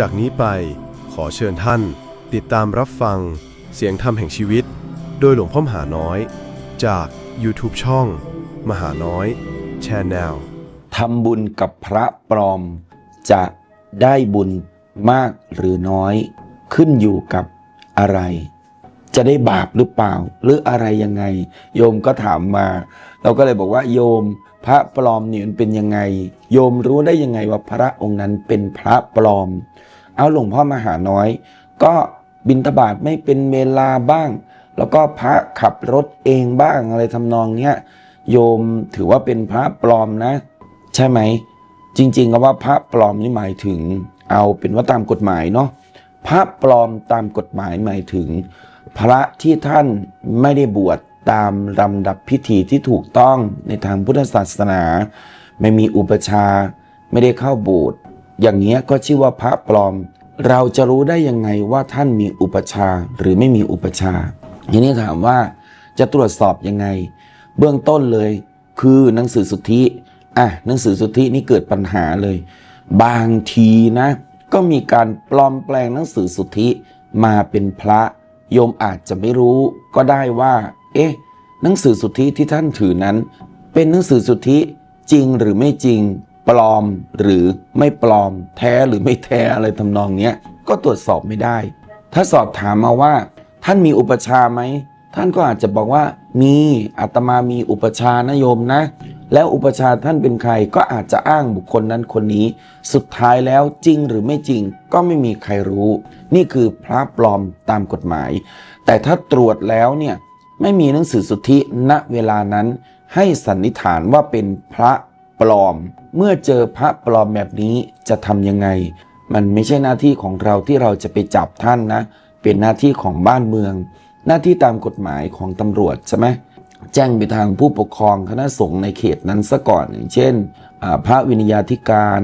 จากนี้ไปขอเชิญท่าน ติดตามรับฟัง เสียงธรรมแห่งชีวิต โดยหลวงพ่อมหาน้อย จาก YouTube ช่อง มหาน้อย Channel ทำบุญกับพระปลอม จะได้บุญมากหรือน้อย ขึ้นอยู่กับอะไร จะได้บาปหรือเปล่า หรืออะไรยังไง โยมก็ถามมา เราก็เลยบอกว่าโยม พระปลอมเนี่ยมันเป็นยังไง โยมรู้ได้ยังไงว่าพระองค์นั้นเป็นพระปลอม เอาหลวงพ่อมหาน้อย ก็บินทบาทไม่เป็นเวลาบ้าง แล้วก็พระขับรถเองบ้างอะไรทำนองเนี้ยโยมถือว่าเป็นพระปลอมนะ ใช่ไหม จริงๆก็ว่าพระปลอมนี่หมายถึง เอาเป็นว่าตามกฎหมายเนาะพระปลอมตามกฎหมายหมายถึง พระที่ท่านไม่ได้บวช ตามลำดับพิธีที่ถูกต้องในทางพุทธศาสนา ไม่มีอุปชาไม่ได้เข้าบสถ์อย่างเงี้ยก็ชื่อว่าพระปลอม เราจะรู้ได้ยังไงว่าท่านมีอุปชาหรือไม่มีอุปชาทีนี้ถามว่าจะตรวจสอบยังไง เบื้องต้นเลย คือหนังสือสุทธิอะหนังสือสุทธินี่เกิดปัญหาเลย บางทีนะ ก็มีการปลอมแปลงหนังสือสุทธิมาเป็นพระโยมอาจจะไม่รู้ก็ได้ว่า เอ๊ะ หนังสือสุทธิที่ท่านถือนั้น เป็นหนังสือสุทธิจริงหรือไม่จริง ปลอมหรือไม่ปลอม แท้หรือไม่แท้อะไรทำนองเนี้ยก็ตรวจสอบไม่ได้ ถ้าสอบถามมาว่า ท่านมีอุปชาไหมท่านก็อาจจะบอกว่ามีอาตมามีอุปชานะโยมนะ แล้วอุปชาท่านเป็นใครก็อาจจะอ้างบุคคลนั้นคนนี้ สุดท้ายแล้วจริงหรือไม่จริงก็ไม่มีใครรู้ นี่คือพระปลอมตามกฎหมาย แต่ถ้าตรวจแล้วเนี่ย ไม่มีหนังสือสุทธิณเวลานั้น ให้สันนิษฐานว่าเป็นพระปลอม เมื่อเจอพระปลอมแบบนี้จะทำยังไง มันไม่ใช่หน้าที่ของเราที่เราจะไปจับท่านนะ เป็นหน้าที่ของบ้านเมือง หน้าที่ตามกฎหมายของตำรวจใช่ไหมแจ้งไปทางผู้ปกครองคณะสงฆ์ในเขตนั้นซะก่อนอย่างเช่น พระวินยาธิการ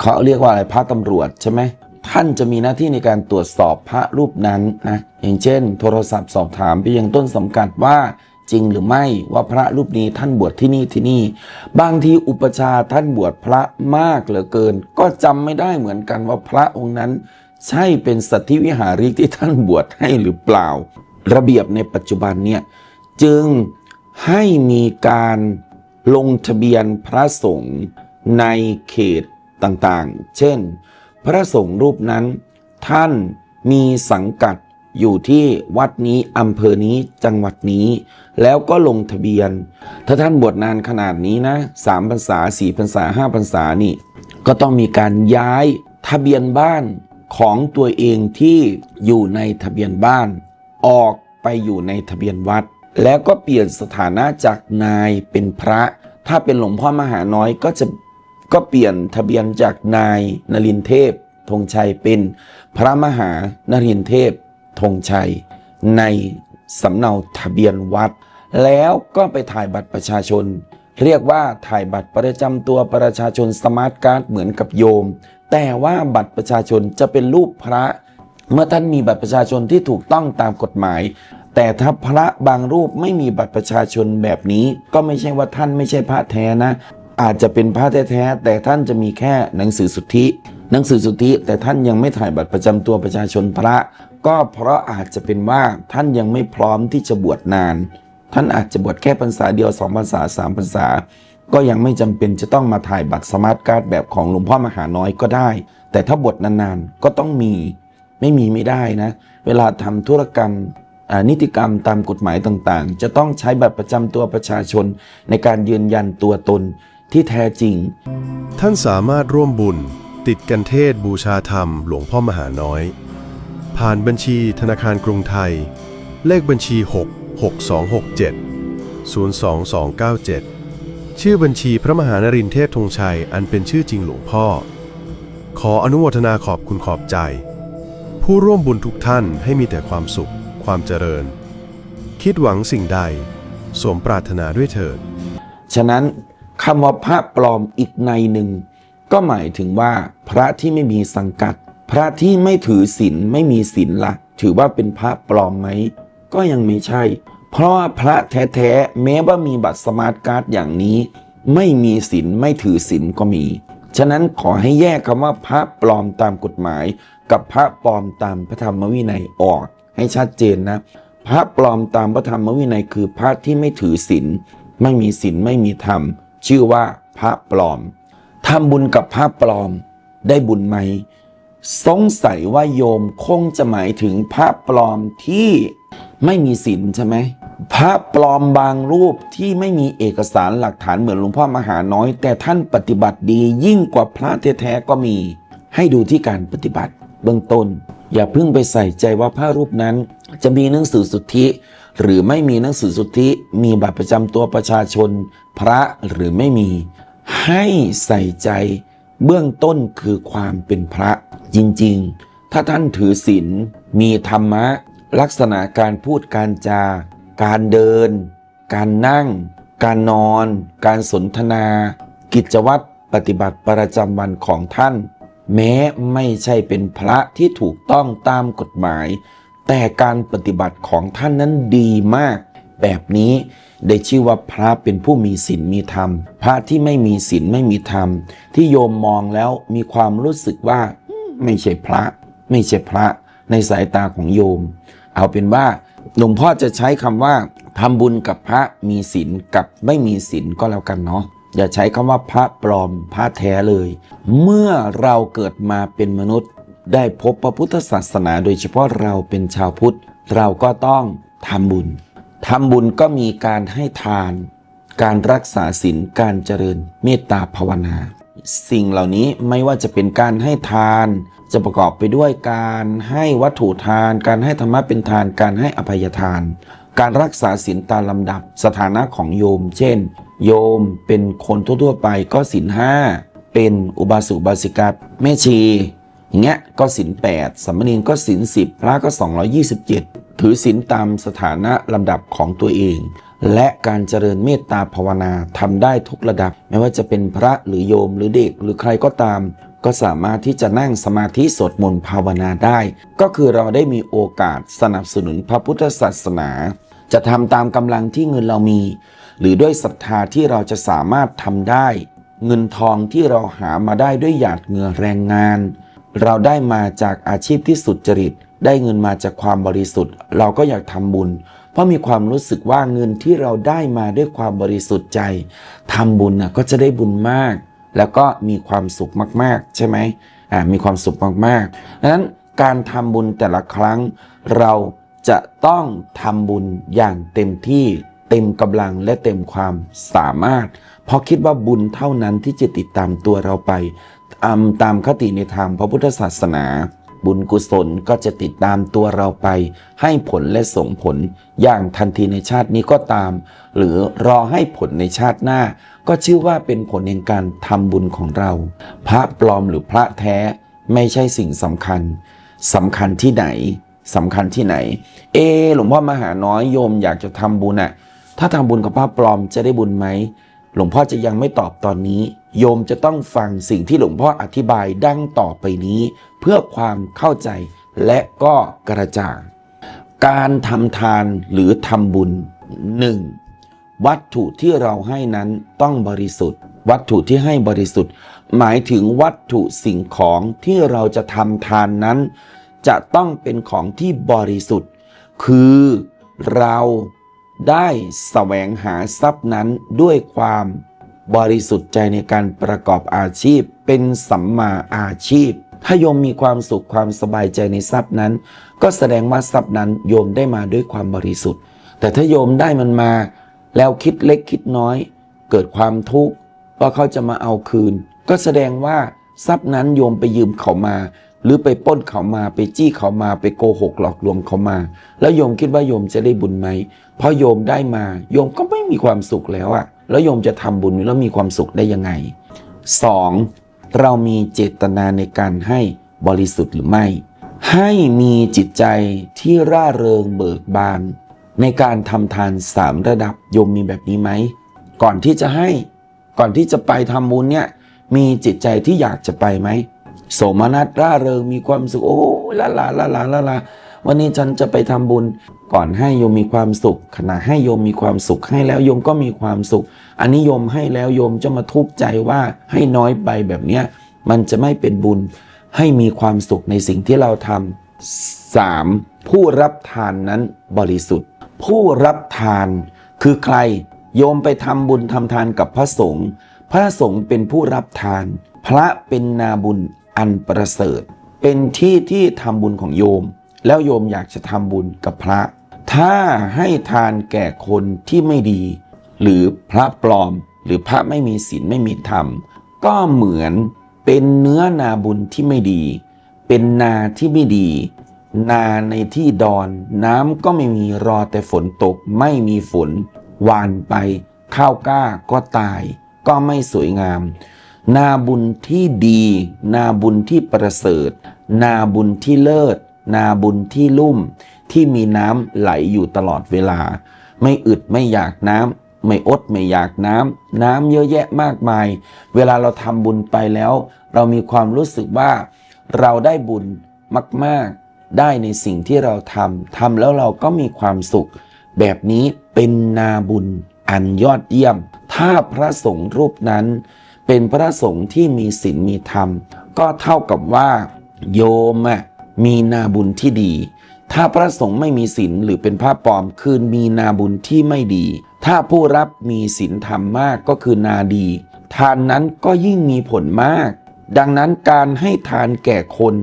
เขาเรียกว่าอะไรพระตำรวจใช่ไหม ท่านจะมีหน้าที่ในการตรวจสอบพระรูปนั้นนะอย่างเช่น โทรศัพท์สอบถามไปยังต้นสังกัดว่าจริงหรือไม่ว่าพระรูปนี้ท่านบวชที่นี่ที่นี่ บางทีอุปชาท่านบวชพระมากเหลือเกิน ก็จำไม่ได้เหมือนกันว่าพระองค์นั้น ใช่เป็นสัตธิวิหาริกที่ท่านบวชให้หรือเปล่า ระเบียบในปัจจุบันเนี่ยจึงให้มีการลงทะเบียนพระสงฆ์ในเขตต่างๆ เช่น พระสงฆ์รูปนั้น ท่านมีสังกัดอยู่ที่วัดนี้อำเภอนี้จังหวัดนี้ แล้วก็ลงทะเบียน ถ้าท่านบวชนานขนาดนี้นะสามพรรษาสี่พรรษาห้าพรรษานี่ ก็ต้องมีการย้ายทะเบียนบ้านของตัวเองที่อยู่ในทะเบียนบ้าน ออกไปอยู่ในทะเบียนวัด แล้วก็เปลี่ยนสถานะจากนายเป็นพระ ถ้าเป็นหลวงพ่อมหาน้อยก็จะ ก็เปลี่ยนทะเบียนจากนายนรินเทพธงชัยเป็นพระมหานรินเทพธงชัย ในสำเนาทะเบียนวัด แล้วก็ไปถ่ายบัตรประชาชน เรียกว่าถ่ายบัตรประจำตัวประชาชนสมาร์ทการ์ดเหมือนกับโยม แต่ว่าบัตรประชาชนจะเป็นรูปพระ เมื่อท่านมีบัตรประชาชนที่ถูกต้องตามกฎหมาย แต่ถ้าพระบางรูปไม่มีบัตรประชาชนแบบนี้ ก็ไม่ใช่ว่าท่านไม่ใช่พระแท้นะ อาจจะเป็นพระแท้ๆแต่ท่านจะมีแค่หนังสือสุทธิ หนังสือสุทธิแต่ท่านยังไม่ถ่ายบัตรประจำตัวประชาชนพระ ก็เพราะอาจจะเป็นว่าท่านยังไม่พร้อมที่จะบวชนาน ท่านอาจจะบวชแค่พรรษาเดียวสองพรรษาสามพรรษา ก็ยังไม่จำเป็นจะต้องมาถ่ายบัตรสมาร์ทการ์ดแบบของหลวงพ่อมหาน้อยก็ได้ แต่ถ้าบวชนานๆก็ต้องมีไม่มีไม่ได้นะ เวลาทำธุรกรรมนิติกรรมตามกฎหมายต่างๆ จะต้องใช้บัตรประจำตัวประชาชนในการยืนยันตัวตน ที่แท้จริง ท่านสามารถร่วมบุญ ติดกันเทศบูชาธรรมหลวงพ่อมหาน้อย ผ่านบัญชีธนาคารกรุงไทย เลขบัญชี 66267 02297 ชื่อบัญชีพระมหานรินทร์เทพธงชัย อันเป็นชื่อจริงหลวงพ่อ ขออนุโมทนาขอบคุณขอบใจ ผู้ร่วมบุญทุกท่านให้มีแต่ความสุข ความเจริญ คิดหวังสิ่งใด สมปรารถนาด้วยเถิด ฉะนั้น คำว่าพระปลอมอีกในหนึ่ง ก็หมายถึงว่า พระที่ไม่มีสังกัด พระที่ไม่ถือศีลไม่มีศีลละถือว่าเป็นพระปลอมไหมก็ยังไม่ใช่ เพราะว่าพระแท้ๆแม้ว่ามีบัตรสมาร์ทการ์ดอย่างนี้ ไม่มีศีลไม่ถือศีลก็มี ฉะนั้นขอให้แยกคำว่าพระปลอมตามกฎหมาย กับพระปลอมตามพระธรรมวินัยออก ให้ชัดเจนนะ พระปลอมตามพระธรรมวินัยคือพระที่ไม่ถือศีลไม่มีศีลไม่มีธรรม ชื่อว่าพระปลอมทำบุญกับพระปลอมได้บุญไหม สงสัยว่าโยมคงจะหมายถึงพระปลอมที่ไม่มีศีลใช่ไหมพระปลอมบางรูปที่ไม่มีเอกสารหลักฐานเหมือนหลวงพ่อมหาน้อย แต่ท่านปฏิบัติดียิ่งกว่าพระแท้ๆก็มี ให้ดูที่การปฏิบัติ เบื้องต้น อย่าเพิ่งไปใส่ใจว่าพระรูปนั้น จะมีหนังสือสุทธิ หรือไม่มีหนังสือสุทธิ มีบัตรประจำตัวประชาชน พระหรือไม่มี ให้ใส่ใจเบื้องต้นคือความเป็นพระจริงๆ ถ้าท่านถือศีลมีธรรมะ ลักษณะการพูดการจา การเดิน การนั่ง การนอน การสนทนา กิจวัตรปฏิบัติประจำวันของท่าน แม้ไม่ใช่เป็นพระที่ถูกต้องตามกฎหมาย แต่การปฏิบัติของท่านนั้นดีมาก แบบนี้ได้ชื่อว่าพระเป็นผู้มีศีลมีธรรม พระที่ไม่มีศีลไม่มีธรรม ที่โยมมองแล้วมีความรู้สึกว่าไม่ใช่พระ ไม่ใช่พระในสายตาของโยม เอาเป็นว่าหลวงพ่อจะใช้คำว่าทำบุญกับพระมีศีลกับไม่มีศีลก็แล้วกันเนาะอย่าใช้คำว่าพระปลอมพระแท้เลย เมื่อเราเกิดมาเป็นมนุษย์ ได้พบพระพุทธศาสนาโดยเฉพาะเราเป็นชาวพุทธ เราก็ต้องทำบุญทำบุญก็มีการให้ทาน การรักษาศีลการเจริญเมตตาภาวนา สิ่งเหล่านี้ไม่ว่าจะเป็นการให้ทาน จะประกอบไปด้วยการให้วัตถุทาน การให้ธรรมะเป็นทาน การให้อภัยทาน การรักษาศีลตามลำดับสถานะของโยม เช่น โยมเป็นคนทั่วๆไปก็ศีลห้าเป็นอุบาสกอุบาสิกาแม่ชี อย่างเงี้ยก็ศีลแปดสามเณรก็ศีลสิบพระก็ 227 ถือศีลตามสถานะลำดับของตัวเอง และการเจริญเมตตาภาวนาทำได้ทุกระดับ ไม่ว่าจะเป็นพระหรือโยมหรือเด็กหรือใครก็ตาม ก็สามารถที่จะนั่งสมาธิสวดมนต์ภาวนาได้ ก็คือเราได้มีโอกาสสนับสนุนพระพุทธศาสนา จะทำตามกำลังที่เงินเรามี หรือด้วยศรัทธาที่เราจะสามารถทำได้ เงินทองที่เราหามาได้ด้วยหยาดเหงื่อแรงงาน เราได้มาจากอาชีพที่สุดจริต ได้เงินมาจากความบริสุทธิ์ เราก็อยากทำบุญ เพราะมีความรู้สึกว่าเงินที่เราได้มาด้วยความบริสุทธิ์ใจทำบุญนะก็จะได้บุญมาก แล้วก็มีความสุขมาก ๆ ใช่ไหมอ่ามีความสุขมากๆดังนั้นการทำบุญแต่ละครั้ง เราจะต้องทำบุญอย่างเต็มที่เต็มกำลังและเต็มความสามารถ เพราะคิดว่าบุญเท่านั้นที่จะติดตามตัวเราไป ตามตามคติในทางพระพุทธศาสนา บุญกุศลก็จะติดตามตัวเราไป ให้ผลและส่งผลอย่างทันทีในชาตินี้ก็ตาม หรือรอให้ผลในชาติหน้า ก็ชื่อว่าเป็นผลแห่งการทำบุญของเรา พระปลอมหรือพระแท้ไม่ใช่สิ่งสำคัญสำคัญที่ไหนสำคัญที่ไหน เออหลวงพ่อมหาน้อยโยมอยากจะทำบุญอะถ้าทำบุญกับพระปลอมจะได้บุญไหมหลวงพ่อจะยังไม่ตอบตอนนี้ โยมจะต้องฟังสิ่งที่หลวงพ่ออธิบายดังต่อไปนี้ เพื่อความเข้าใจและก็กระจ่าง การทำทานหรือทำบุญ 1. วัตถุที่เราให้นั้นต้องบริสุทธิ์ วัตถุที่ให้บริสุทธิ์ หมายถึงวัตถุสิ่งของที่เราจะทำทานนั้น จะต้องเป็นของที่บริสุทธิ์ คือเราได้แสวงหาทรัพย์นั้นด้วยความ บริสุทธิ์ใจในการประกอบอาชีพ เป็นสัมมาอาชีพ ถ้าโยมมีความสุขความสบายใจในทรัพย์นั้น ก็แสดงว่าทรัพย์นั้นโยมได้มาด้วยความบริสุทธิ์ แต่ถ้าโยมได้มันมา แล้วคิดเล็กคิดน้อย เกิดความทุกข์ว่าเขาจะมาเอาคืน ก็แสดงว่าทรัพย์นั้นโยมไปยืมเขามา หรือไปป้นเขามาไปจี้เขามาไปโกหกหลอกลวงเขามา แล้วโยมคิดว่าโยมจะได้บุญไหมเพราะโยมได้มา โยมก็ไม่มีความสุขแล้วอะ แล้วโยมจะทำบุญแล้วมีความสุขได้ยังไง 2. เรามีเจตนาในการให้บริสุทธิ์หรือไม่ ให้มีจิตใจที่ร่าเริงเบิกบาน ในการทำทานสามระดับโยมมีแบบนี้ไหม ก่อนที่จะให้ ก่อนที่จะไปทำบุญเนี่ย มีจิตใจที่อยากจะไปไหม โสมนัสร่าเริงมีความสุขโอ้ละลาละลาละลา วันนี้ฉันจะไปทำบุญก่อนให้โยมมีความสุข ขณะให้โยมมีความสุขให้แล้วโยมก็มีความสุข อันนี้โยมให้แล้วโยมจะมาทุกข์ใจว่าให้น้อยไปแบบเนี้ยมันจะไม่เป็นบุญให้มีความสุขในสิ่งที่เราทำสามผู้รับทานนั้นบริสุทธิ์ ผู้รับทานคือใครโยมไปทำบุญทำทานกับพระสงฆ์พระสงฆ์เป็นผู้รับทาน พระเป็นนาบุญอันประเสริฐ เป็นที่ที่ทำบุญของโยม แล้วโยมอยากจะทำบุญกับพระ ถ้าให้ทานแก่คนที่ไม่ดี หรือพระปลอม หรือพระไม่มีศีลไม่มีธรรม ก็เหมือนเป็นเนื้อนาบุญที่ไม่ดี เป็นนาที่ไม่ดี นาในที่ดอน น้ำก็ไม่มีรอแต่ฝนตกไม่มีฝนหวานไป ข้าวกล้าก็ตาย ก็ไม่สวยงาม นาบุญที่ดี นาบุญที่ประเสริฐ นาบุญที่เลิศ นาบุญที่ลุ่มที่มีน้ำไหลอยู่ตลอดเวลา ไม่อึดไม่อยากน้ำไม่อดไม่อยากน้ำน้ำเยอะแยะมากมาย เวลาเราทำบุญไปแล้ว เรามีความรู้สึกว่า เราได้บุญมาก ๆ ได้ในสิ่งที่เราทำทำแล้วเราก็มีความสุข แบบนี้เป็นนาบุญอันยอดเยี่ยม ถ้าพระสงฆ์รูปนั้น เป็นพระสงฆ์ที่มีศีลมีธรรม ก็เท่ากับว่า โยมอะ มีนาบุญที่ดี ถ้าพระสงฆ์ไม่มีศีลหรือเป็นพระปลอมคือมีนาบุญที่ไม่ดี ถ้าผู้รับมีศีลธรรมมากก็คือนาดี ทานนั้นก็ยิ่งมีผลมาก ดังนั้นการให้ทานแก่คน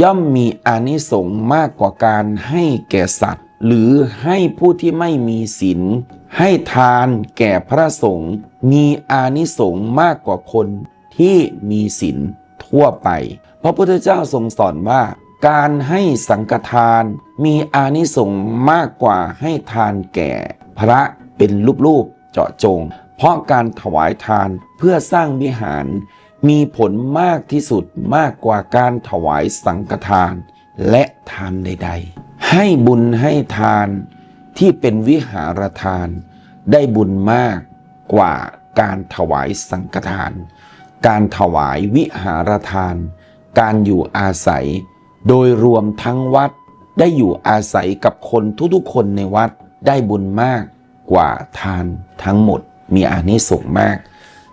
ย่อมมีอานิสงส์มากกว่าการให้แก่สัตว์ หรือให้ผู้ที่ไม่มีศีลให้ทานแก่พระสงฆ์มีอานิสงส์มากกว่าคนที่มีศีลทั่วไป พระพุทธเจ้าทรงสอนว่า การให้สังฆทานมีอานิสงส์มากกว่าให้ทานแก่ พระเป็นรูปๆเจาะจง เพราะการถวายทานเพื่อสร้างวิหาร มีผลมากที่สุดมากกว่าการถวายสังฆทาน และทานใด ๆ ให้บุญให้ทานที่เป็นวิหารทาน ได้บุญมากกว่าการถวายสังฆทาน การถวายวิหารทาน การอยู่อาศัย โดยรวมทั้งวัดได้อยู่อาศัยกับคนทุกๆคนในวัดได้บุญมากกว่าทานทั้งหมดมีอานิสงส์มาก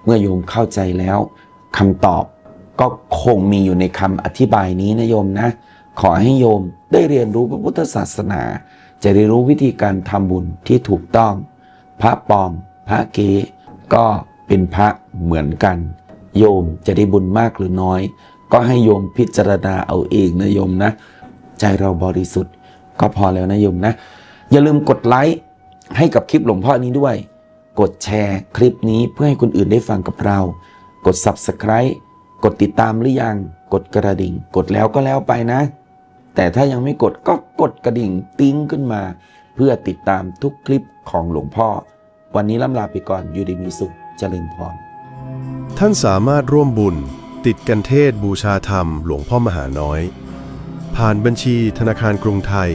เมื่อโยมเข้าใจแล้วคำตอบก็คงมีอยู่ในคำอธิบายนี้นะโยมนะ ขอให้โยมได้เรียนรู้พระพุทธศาสนา จะได้รู้วิธีการทำบุญที่ถูกต้อง พระปลอม พระเก๊ก็เป็นพระเหมือนกัน โยมจะได้บุญมากหรือน้อย ก็ให้โยมพิจารณาเอาเองนะโยมนะ ใจเราบริสุทธิ์ ก็พอแล้วนะโยมนะ อย่าลืมกดไลค์ให้กับคลิปหลวงพ่อนี้ด้วย กดแชร์คลิปนี้เพื่อให้คนอื่นได้ฟังกับเรา กด Subscribe กดติดตามหรือยัง กดกระดิ่ง กดแล้วก็แล้วไปนะ แต่ถ้ายังไม่กดก็กดกระดิ่งติ้งขึ้นมา เพื่อติดตามทุกคลิปของหลวงพ่อ วันนี้ล่ำลาไปก่อนอยู่ดีมีสุขเจริญพรท่านสามารถร่วมบุญ ติดกันเทศบูชาธรรมหลวงพ่อมหาน้อย ผ่านบัญชีธนาคารกรุงไทย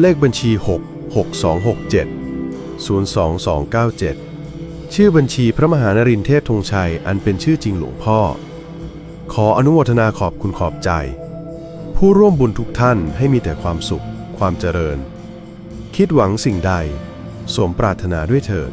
เลขบัญชี 6 6267 02297 ชื่อบัญชีพระมหานรินเทพธงชัยอันเป็นชื่อจริงหลวงพ่อ ขออนุโมทนาขอบคุณขอบใจ ผู้ร่วมบุญทุกท่านให้มีแต่ความสุข ความเจริญ คิดหวังสิ่งใด สมปรารถนาด้วยเถิด